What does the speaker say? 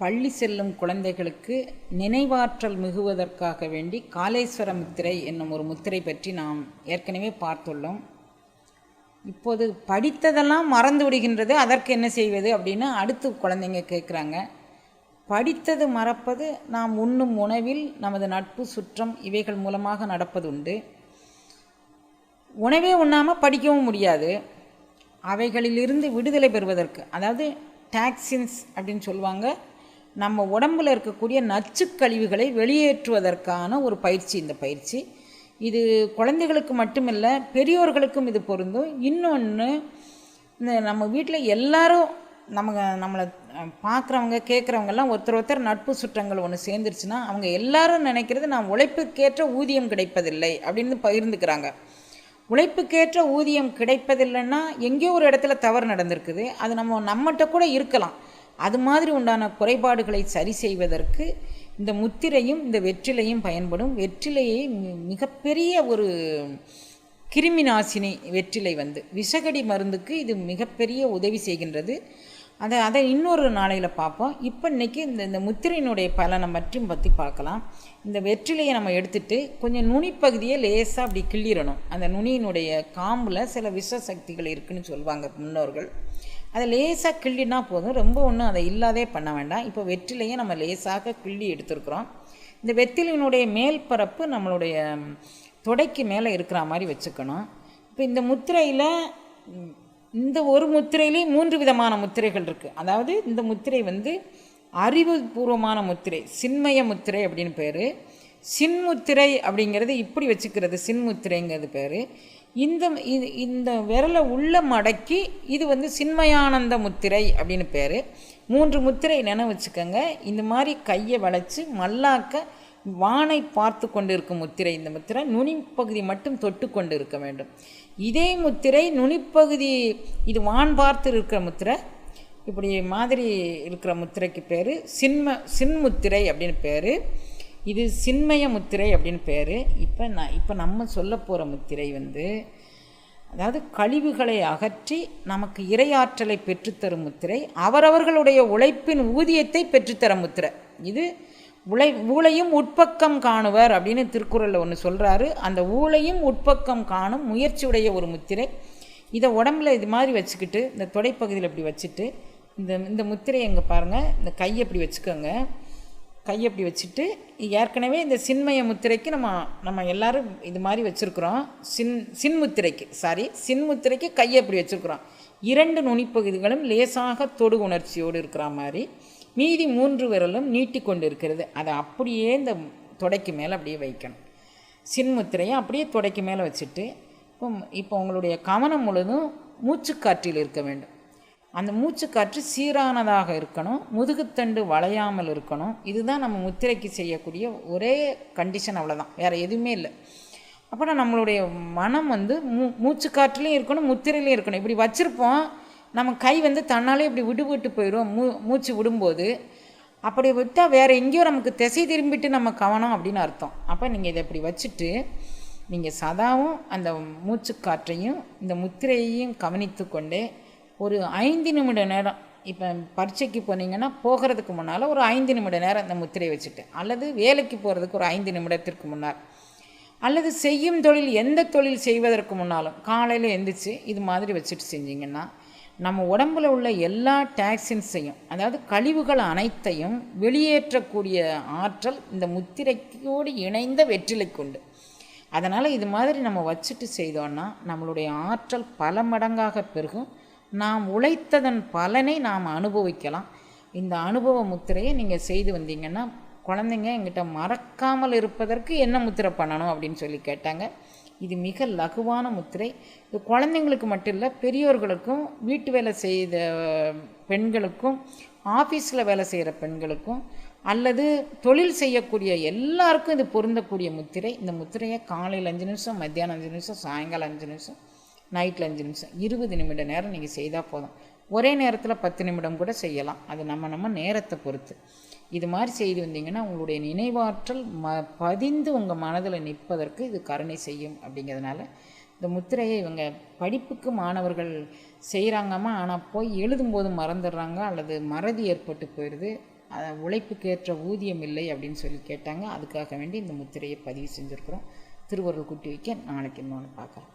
பள்ளி செல்லும் குழந்தைகளுக்கு நினைவாற்றல் மிகுவதற்காக வேண்டி காலேஸ்வர முத்திரை என்னும் ஒரு முத்திரை பற்றி நாம் ஏற்கனவே பார்த்துள்ளோம். இப்போது படித்ததெல்லாம் மறந்து விடுகின்றது அதற்கு என்ன செய்வது அப்படின்னு அடுத்து குழந்தைங்க கேட்குறாங்க. படித்தது மறப்பது நாம் உண்ணும் உணவில் நமது நட்பு சுற்றம் இவைகள் மூலமாக நடப்பது உண்டு உணவே உண்ணாமல் படிக்கவும் முடியாது. அவைகளிலிருந்து விடுதலை பெறுவதற்கு அதாவது டாக்ஸின்ஸ் அப்படின்னு சொல்லுவாங்க நம்ம உடம்பில் இருக்கக்கூடிய நச்சுக்கழிவுகளை வெளியேற்றுவதற்கான ஒரு பயிற்சி இந்த பயிற்சி. இது குழந்தைகளுக்கு மட்டுமில்லை பெரியோர்களுக்கும் இது பொருந்தும். இன்னொன்று இந்த நம்ம வீட்டில் எல்லாரும் நம்ம நம்மளை பார்க்குறவங்க கேட்குறவங்கெல்லாம் ஒருத்தர் ஒருத்தர் நட்பு சுற்றங்கள் ஒன்று சேர்ந்துருச்சுன்னா அவங்க எல்லாரும் நினைக்கிறது நான் உழைப்புக்கேற்ற ஊதியம் கிடைப்பதில்லை அப்படின்னு பகிர்ந்துக்கிறாங்க. உழைப்புக்கேற்ற ஊதியம் கிடைப்பதில்லைன்னா எங்கேயோ ஒரு இடத்துல தவறு நடந்திருக்குது. அது நம்ம நம்மகிட்ட கூட இருக்கலாம். அது மாதிரி உண்டான குறைபாடுகளை சரி செய்வதற்கு இந்த முத்திரையும் இந்த வெற்றிலையும் பயன்படும். வெற்றிலையை மிகப்பெரிய ஒரு கிருமி நாசினி வெற்றிலை வந்து. விஷகடி மருந்துக்கு இது மிகப்பெரிய உதவி செய்கின்றது. அதை அதை இன்னொரு நாளையில் பார்ப்போம். இப்போ இன்றைக்கி இந்த இந்த முத்திரையினுடைய பலனை மட்டும் பற்றி பார்க்கலாம். இந்த வெற்றிலையை நம்ம எடுத்துட்டு கொஞ்சம் நுனிப்பகுதியை லேசாக அப்படி கிள்ளிடணும். அந்த நுனியினுடைய காம்பில் சில விஷ சக்திகள் இருக்குதுன்னு சொல்லுவாங்க முன்னோர்கள். அதை லேசாக கிள்ளினா போதும். ரொம்ப ஒன்றும் அதை இல்லாதே பண்ண வேண்டாம். இப்போ வெற்றிலையே நம்ம லேசாக கிள்ளி எடுத்துருக்குறோம். இந்த வெற்றிலையினுடைய மேல் பரப்பு நம்மளுடைய தொடைக்கு மேலே இருக்கிற மாதிரி வச்சுக்கணும். இப்போ இந்த முத்திரையில் இந்த ஒரு முத்திரையிலேயே மூன்று விதமான முத்திரைகள் இருக்குது அதாவது இந்த முத்திரை வந்து அறிவுபூர்வமான முத்திரை சின்மய முத்திரை அப்படின்னு பேர். சின்முத்திரை அப்படிங்கிறது இப்படி வச்சுக்கிறது சின்முத்திரைங்கிறது பேர். இந்த இது இந்த விரலை உள்ள மடக்கி இது வந்து சின்மயானந்த முத்திரை அப்படின்னு பேர். மூன்று முத்திரை நினைவு வச்சுக்கோங்க. இந்த மாதிரி கையை வளைச்சி மல்லாக்க வானை பார்த்து கொண்டு இருக்கும் முத்திரை இந்த முத்திரை. நுனிப்பகுதி மட்டும் தொட்டு கொண்டு இருக்க வேண்டும். இதே முத்திரை நுனிப்பகுதி இது வான் பார்த்து இருக்கிற முத்திரை. இப்படி மாதிரி இருக்கிற முத்திரைக்கு பேர். சின்ம சின்முத்திரை அப்படின்னு பேர். இது சின்மய முத்திரை அப்படின்னு பேர். இப்போ நான் இப்போ நம்ம சொல்ல போகிற முத்திரை வந்து அதாவது கழிவுகளை அகற்றி நமக்கு இரையாற்றலை பெற்றுத்தரும் முத்திரை அவரவர்களுடைய உழைப்பின் ஊதியத்தை பெற்றுத்தரும் முத்திரை. இது உழை ஊழையும் உட்பக்கம் காணுவர் அப்படின்னு திருக்குறளில் ஒன்று சொல்கிறாரு அந்த ஊழையும் உட்பக்கம் காணும் முயற்சியுடைய ஒரு முத்திரை. இதை உடம்புல இது மாதிரி வச்சுக்கிட்டு இந்த தொடைப்பகுதியில் இப்படி வச்சுட்டு இந்த இந்த முத்திரையை எங்கே பாருங்கள் இந்த கையை இப்படி வச்சுக்கோங்க. கை அப்படி வச்சுட்டு ஏற்கனவே இந்த சின்மய முத்திரைக்கு நம்ம நம்ம எல்லோரும் இது மாதிரி வச்சுருக்குறோம். சின் சின்முத்திரைக்கு சாரி சின்முத்திரைக்கு கையை இப்படி வச்சுருக்குறோம். இரண்டு நுனிப்பகுதிகளும் லேசாக தொடு உணர்ச்சியோடு இருக்கிற மாதிரி மீதி மூன்று விரலும் நீட்டி கொண்டு இருக்கிறது அதை அப்படியே இந்த தொடைக்கு மேலே அப்படியே வைக்கணும். சின்முத்திரையை அப்படியே தொடைக்கு மேலே வச்சுட்டு இப்போ இப்போ உங்களுடைய கவனம் முழுதும் மூச்சுக்காற்றில் இருக்க வேண்டும். அந்த மூச்சுக்காற்று சீரானதாக இருக்கணும் முதுகுத்தண்டு வளையாமல் இருக்கணும். இதுதான் நம்ம முத்திரைக்கு செய்யக்கூடிய ஒரே கண்டிஷன் அவ்வளோதான் வேறு எதுவுமே இல்லை. அப்புறம் நம்மளுடைய மனம் வந்து மூ மூச்சுக்காற்றுலேயும் இருக்கணும் முத்திரையிலையும் இருக்கணும். இப்படி வச்சுருப்போம். நம்ம கை வந்து தன்னாலே இப்படி விடுவிட்டு போயிடும் மூ மூச்சு விடும்போது. அப்படி விட்டால் வேறு எங்கேயோ நமக்கு திசை திரும்பிட்டு நம்ம கவனம் அப்படின்னு அர்த்தம். அப்போ நீங்கள் இதை இப்படி வச்சுட்டு நீங்கள் சதாவும் அந்த மூச்சுக்காற்றையும் இந்த முத்திரையையும் கவனித்து கொண்டே ஒரு ஐந்து நிமிட நேரம். இப்போ பரீட்சைக்கு போனீங்கன்னா போகிறதுக்கு முன்னால் ஒரு ஐந்து நிமிட நேரம் அந்த முத்திரை வச்சுட்டு அல்லது வேலைக்கு போகிறதுக்கு ஒரு ஐந்து நிமிடத்திற்கு முன்னால். அல்லது செய்யும் தொழில் எந்த தொழில் செய்வதற்கு முன்னாலும் காலையில் எந்திரிச்சு இது மாதிரி வச்சுட்டு செஞ்சிங்கன்னா நம்ம உடம்பில் உள்ள எல்லா டாக்ஸின்ஸையும் அதாவது கழிவுகள் அனைத்தையும் வெளியேற்றக்கூடிய ஆற்றல் இந்த முத்திரைக்கோடு இணைந்த வெற்றிலை கொண்டு அதனால் இது மாதிரி நம்ம வச்சுட்டு செய்தோன்னா நம்மளுடைய ஆற்றல் பல மடங்காக பெருகும். நாம் உழைத்ததன் பலனை நாம் அனுபவிக்கலாம். இந்த அனுபவ முத்திரையை நீங்கள் செய்து வந்தீங்கன்னா குழந்தைங்க எங்கிட்ட மறக்காமல் இருப்பதற்கு என்ன முத்திரை பண்ணணும் அப்படின்னு சொல்லி கேட்டாங்க. இது மிக லகுவான முத்திரை. இது குழந்தைங்களுக்கு மட்டும் இல்லை பெரியோர்களுக்கும் வீட்டு வேலை செய்த பெண்களுக்கும் ஆஃபீஸில் வேலை செய்கிற பெண்களுக்கும் அல்லது தொழில் செய்யக்கூடிய எல்லாருக்கும் இது பொருந்தக்கூடிய முத்திரை. இந்த முத்திரையை காலையில் அஞ்சு நிமிஷம் மத்தியானம் அஞ்சு நிமிஷம் சாயங்காலம் அஞ்சு நிமிஷம். நைட்டில் அஞ்சு நிமிஷம் இருபது நிமிட நேரம் நீங்கள் செய்தால் போதும். ஒரே நேரத்தில் பத்து நிமிடம் கூட செய்யலாம். அது நம்ம நம்ம நேரத்தை பொறுத்து. இது மாதிரி செய்து வந்தீங்கன்னா உங்களுடைய நினைவாற்றல் ம பதிந்து உங்கள் மனதில் நிற்பதற்கு இது கருணை செய்யும் அப்படிங்கிறதுனால இந்த முத்திரையை இவங்க படிப்புக்கு மாணவர்கள் செய்கிறாங்கம்மா ஆனால் போய் எழுதும்போது மறந்துடுறாங்க அல்லது மறதி ஏற்பட்டு போயிடுது அஹ், உழைப்புக்கு ஏற்ற ஊதியம் இல்லை அப்படின்னு சொல்லி கேட்டாங்க. அதுக்காக வேண்டி இந்த முத்திரையை பதிவு செஞ்சுருக்குறோம். திருவருள் குட்டி வைக்க நாளைக்கு இன்னொன்று பார்க்குறோம்